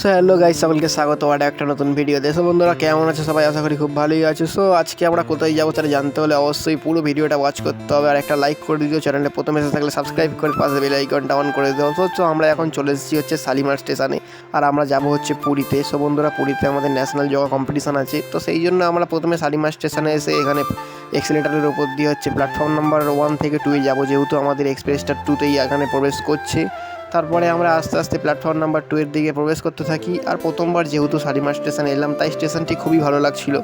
So hello guys সকলকে স্বাগত। আর একটা নতুন ভিডিও দেশো বন্ধুরা, কেমন আছে? সবাই আশা করি খুব ভালোই আছে। সো আজকে আমরা কোথায় যাব তারা জানতে হলে অবশ্যই পুরো ভিডিওটা ওয়াচ করতে হবে। আর একটা লাইক করে দিও চ্যানেলে প্রথমে এসে থাকলে সাবস্ক্রাইব করে পাশে বেল আইকনটা অন করে দিও। তো আমরা এখন চলে এসেছি হচ্ছে শালিমার স্টেশনে আর আমরা যাব হচ্ছে পুরীতে। সো বন্ধুরা, পুরীতে আমাদের ন্যাশনাল যোগা কম্পিটিশান আছে। তো সেই জন্য আমরা প্রথমে শালিমার স্টেশনে এসে এখানে এক্সিলেটারের উপর দিয়ে হচ্ছে প্ল্যাটফর্ম নাম্বার ওয়ান থেকে টুয়ে যাব। যেহেতু আমাদের এক্সপ্রেসটা টুতেই এখানে প্রবেশ করছে। তারপরে আমরা আস্তে আস্তে প্ল্যাটফর্ম নাম্বার টু এর দিকে প্রবেশ করতে থাকি। আর প্রথমবার যেহেতু শালিমার স্টেশনে এলাম, তাই স্টেশনটি খুবই ভালো লাগছিল।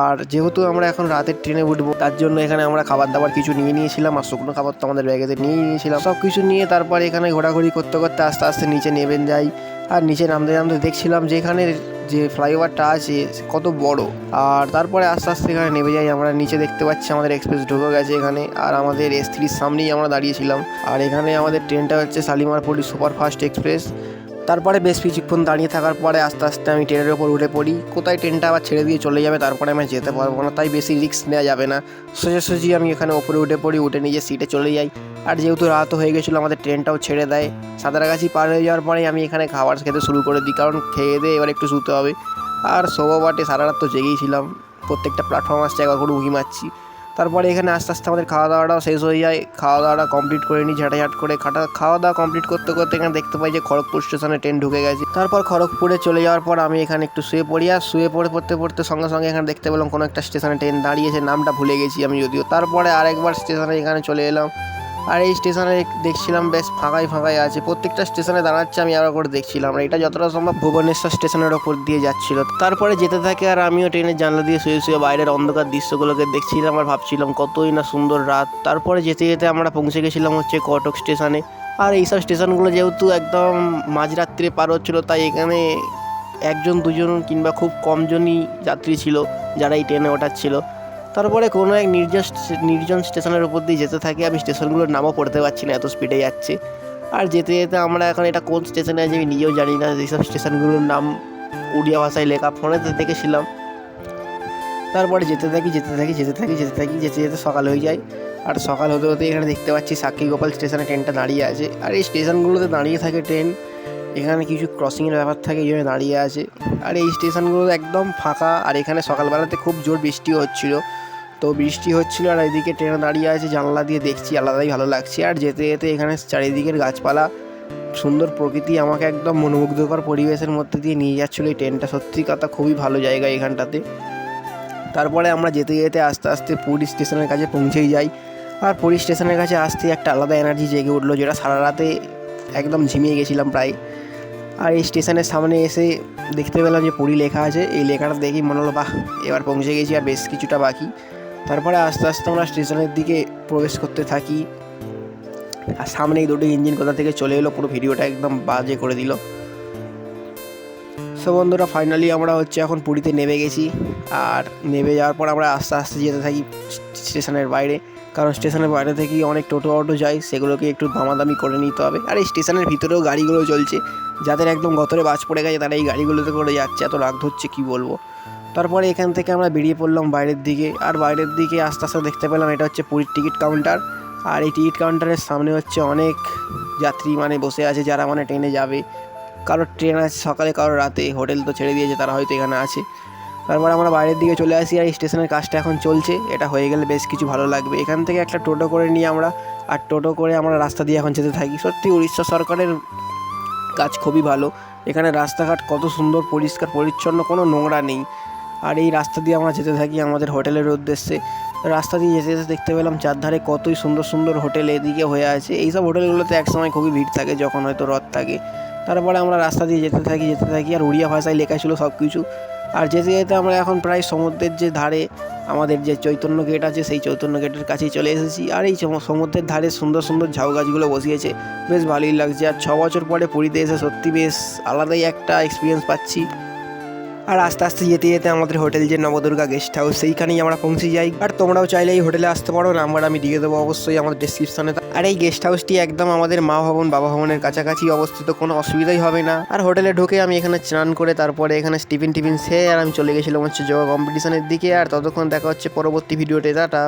আর যেহেতু আমরা এখন রাতের ট্রেনে উঠবো, তার জন্য এখানে আমরা খাবার দাবার কিছু নিয়ে নিয়েছিলাম আর শুকনো খাবার তো আমাদের ব্যাগেতে নিয়ে নিয়েছিলাম। সব কিছু নিয়ে তারপরে এখানে ঘোরাঘুরি করতে করতে আস্তে আস্তে নিচে নেবেন যাই। আর নিচে নামতে নামতে দেখছিলাম যে এখানে যে ফ্লাইওভারটা আছে, কত বড়। আর তারপরে আস্তে আস্তে এখানে নেমে যাই, আমরা নিচে দেখতে পাচ্ছি আমাদের এক্সপ্রেস ঢুকে গেছে এখানে, আর আমাদের এস থ্রির সামনেই আমরা দাঁড়িয়েছিলাম। আর এখানে আমাদের ট্রেনটা হচ্ছে শালিমারপুরি সুপারফাস্ট এক্সপ্রেস। তারপরে বেশ কিছুক্ষণ দাঁড়িয়ে থাকার পরে আস্তে আস্তে আমি ট্রেনের ওপর উঠে পড়ি। কোথায় ট্রেনটা আবার ছেড়ে দিয়ে চলে যাবে তারপরে আমি যেতে পারব না, তাই বেশি রিস্ক নেওয়া যাবে না। সোজাসুজি আমি এখানে ওপরে উঠে পড়ি, উঠে নিজের সিটে চলে যাই। আর যেহেতু রাতও হয়ে গেছিল, আমাদের ট্রেনটাও ছেড়ে দেয়। সাঁতারাগাছি পার হয়ে যাওয়ার পরেই আমি এখানে খাবার খেতে শুরু করে দিই, কারণ খেয়ে দিয়ে এবার একটু শুতে হবে। আর শোভা বাটে সারা রাত তো জেগেই ছিলাম। প্রত্যেকটা প্ল্যাটফর্ম আসছে, একবার করে উঁকি মারছি। তারপরে এখানে আস্তে আস্তে আমাদের খাওয়া দাওয়াটাও শেষ হয়ে যায়। খাওয়া দাওয়াটা কমপ্লিট করে নিই, ঝাঁটাঝাট করে খাটা খাওয়া দাওয়া কমপ্লিট করতে করতে এখানে দেখতে পাই যে খড়গপুর স্টেশনে ট্রেন ঢুকে গেছে। তারপর খড়গপুরে চলে যাওয়ার পর আমি এখানে একটু শুয়ে পড়ি আর শুয়ে পড়ে পড়তে পড়তে সঙ্গে সঙ্গে এখানে দেখতে পেলাম কোনো একটা স্টেশনে ট্রেন দাঁড়িয়েছে নামটা ভুলে গেছি আমি যদিও। তারপরে আরেকবার স্টেশনে এখানে চলে এলাম। আর এই স্টেশনে দেখছিলাম বেশ ফাঁকাই ফাঁকাই আছে। প্রত্যেকটা স্টেশনে দাঁড়াচ্ছে, আমি আরও করে দেখছিলাম। এটা যতটা সম্ভব ভুবনেশ্বর স্টেশনের ওপর দিয়ে যাচ্ছিল। তারপরে যেতে থাকে আর আমিও ট্রেনের জানলা দিয়ে শুয়ে শুয়ে বাইরের অন্ধকার দৃশ্যগুলোকে দেখছিলাম আর ভাবছিলাম, কতই না সুন্দর রাত। তারপরে যেতে যেতে আমরা পৌঁছে গেছিলাম হচ্ছে কটক স্টেশনে। আর এইসব স্টেশনগুলো যেহেতু একদম মাঝরাত্রে পার হচ্ছিল, তাই এখানে একজন, দুজন কিংবা খুব কমজনই যাত্রী ছিল যারা এই ট্রেনে ওঠাচ্ছিল। তারপরে কোনো এক নির্জন নির্জন স্টেশনের উপর দিয়ে যেতে থাকি। আমি স্টেশনগুলোর নামও পড়তে পারছি না, এত স্পিডে যাচ্ছে। আর যেতে যেতে আমরা এখন এটা কোন স্টেশনে আছে আমি নিজেও জানি না। যেসব স্টেশনগুলোর নাম উড়িয়া ভাষায় লেখা, ফোনেতে দেখেছিলাম। তারপরে যেতে থাকি যেতে থাকি যেতে থাকি যেতে থাকি, যেতে যেতে সকাল হয়ে যায়। আর সকাল হতে হতে এখানে দেখতে পাচ্ছি সাক্ষী গোপাল স্টেশনে ট্রেনটা দাঁড়িয়ে আছে। আর এই স্টেশনগুলোতে দাঁড়িয়ে থাকে ট্রেন, এখানে কিছু ক্রসিংয়ের ব্যাপার থাকে, এই জন্য দাঁড়িয়ে আছে। আর এই স্টেশনগুলো একদম ফাঁকা, আর এখানে সকালবেলাতে খুব জোর বৃষ্টিও হচ্ছিল। তো বৃষ্টি হচ্ছিল আর এদিকে ট্রেনে দাঁড়িয়ে আছে, জানলা দিয়ে দেখছি আলাদাই ভালো লাগছে। আর যেতে যেতে এখানে চারিদিকের গাছপালা, সুন্দর প্রকৃতি আমাকে একদম মনোমুগ্ধকর পরিবেশের মধ্যে দিয়ে নিয়ে যাচ্ছিল। এই ট্রেনটা সত্যি কথা খুবই ভালো জায়গা এখানটাতে। তারপরে আমরা যেতে যেতে আস্তে আস্তে পুরী স্টেশনের কাছে পৌঁছেই যাই। আর পুরী স্টেশনের কাছে আসতে একটা আলাদা এনার্জি জেগে উঠল, যেটা সারা রাতে একদম ঝিমিয়ে গেছিলাম প্রায়। আর এই স্টেশনের সামনে এসে দেখতে পেলাম যে পুরী লেখা আছে। এই লেখাটা দেখেই মনে হলো, বাহ, এবার পৌঁছে গেছি আর বেশ কিছুটা বাকি। তারপরে আস্তে আস্তে আমরা স্টেশনের দিকে প্রবেশ করতে থাকি। আর সামনেই দুটো ইঞ্জিন কোথা থেকে চলে এলো পুরো ভিডিওটা একদম বাজে করে দিল। সো বন্ধুরা ফাইনালি আমরা হচ্ছে এখন পুরীতে নেমে গেছি। আর নেমে যাওয়ার পর আমরা আস্তে আস্তে যেতে থাকি স্টেশনের বাইরে। কারণ স্টেশনের বাইরে থেকেই অনেক টোটো অটো যায়, সেগুলোকে একটু দামাদামি করে নিতে হবে। আর এই স্টেশনের ভিতরেও গাড়িগুলো চলছে। যাদের একদম গতরে বাজ পড়ে গেছে, তারা এই গাড়িগুলোতে করে যাচ্ছে। এত রাগ ধরছে, কী বলব? তারপরে এখান থেকে আমরা বেরিয়ে পড়লাম বাইরের দিকে। আর বাইরের দিকে আস্তে আস্তে দেখতে পেলাম এটা হচ্ছে পুরীর টিকিট কাউন্টার। আর এই টিকিট কাউন্টারের সামনে হচ্ছে অনেক যাত্রী মানে বসে আছে যারা মানে ট্রেনে যাবে। কারোর ট্রেন আছে সকালে, কারোর রাতে। হোটেল তো ছেড়ে দিয়েছে, তারা হয়তো এখানে আছে। তারপর আমরা বাইরের দিকে চলে আসি আর স্টেশনের কাজটা এখন চলছে। এটা হয়ে গেলে বেশ কিছু ভালো লাগবে। এখান থেকে একটা টোটো করে নিয়ে আমরা, আর টোটো করে আমরা রাস্তা দিয়ে এখন যেতে থাকি। সত্যি উড়িষ্যা সরকারের কাজ খুবই ভালো। এখানে রাস্তাঘাট কত সুন্দর, পরিষ্কার, পরিচ্ছন্ন, কোনো নোংরা নেই। আর এই রাস্তা দিয়ে আমরা যেতে থাকি আমাদের হোটেলের উদ্দেশ্যে। রাস্তা দিয়ে যেতে যেতে দেখতে পেলাম চারধারে কতই সুন্দর সুন্দর হোটেল এদিকে হয়ে আছে। এইসব হোটেলগুলোতে একসময় খুবই ভিড় থাকে, যখন হয়তো রথ থাকে। তারপরে আমরা রাস্তা দিয়ে যেতে থাকি যেতে থাকি, আর উড়িয়া ভাষায় লেখা ছিল সব কিছু আর যেতে যেতে আমরা এখন প্রায় সমুদ্রের যে ধারে, আমাদের যে চৈতন্য গেট আছে, সেই চৈতন্য গেটের কাছেই চলে এসেছি। আর এই সমুদ্রের ধারে সুন্দর সুন্দর ঝাউ গাছগুলো বসিয়েছে। বেশ ভালোই লাগছে। আর ছ বছর পরে পুরীতে এসে সত্যি বেশ আলাদাই একটা এক্সপিরিয়েন্স পাচ্ছি। আর আস্তে আস্তে যেতে যেতে আমাদের হোটেল যে নবদুর্গা গেস্ট হাউস সেইখানেই আমরা পৌঁছে যাই। আর তোমরাও চাইলে এই হোটেলে আসতে পারো, নাম্বার আমি দিয়ে দেবো অবশ্যই আমাদের ডিসক্রিপশনে আর এই গেস্ট হাউসটি একদম আমাদের মা ভবন, বাবা ভবনের কাছাকাছি অবস্থিত, কোনো অসুবিধাই হবে না। আর হোটেলে ঢুকে আমি এখানে স্নান করে তারপরে এখানে টিফিন টিফিন খেয়ে আর আমি চলে গেছিলাম হচ্ছে যোগা কম্পিটিশনের দিকে। আর ততক্ষণ দেখা হচ্ছে পরবর্তী ভিডিওতে টাটা।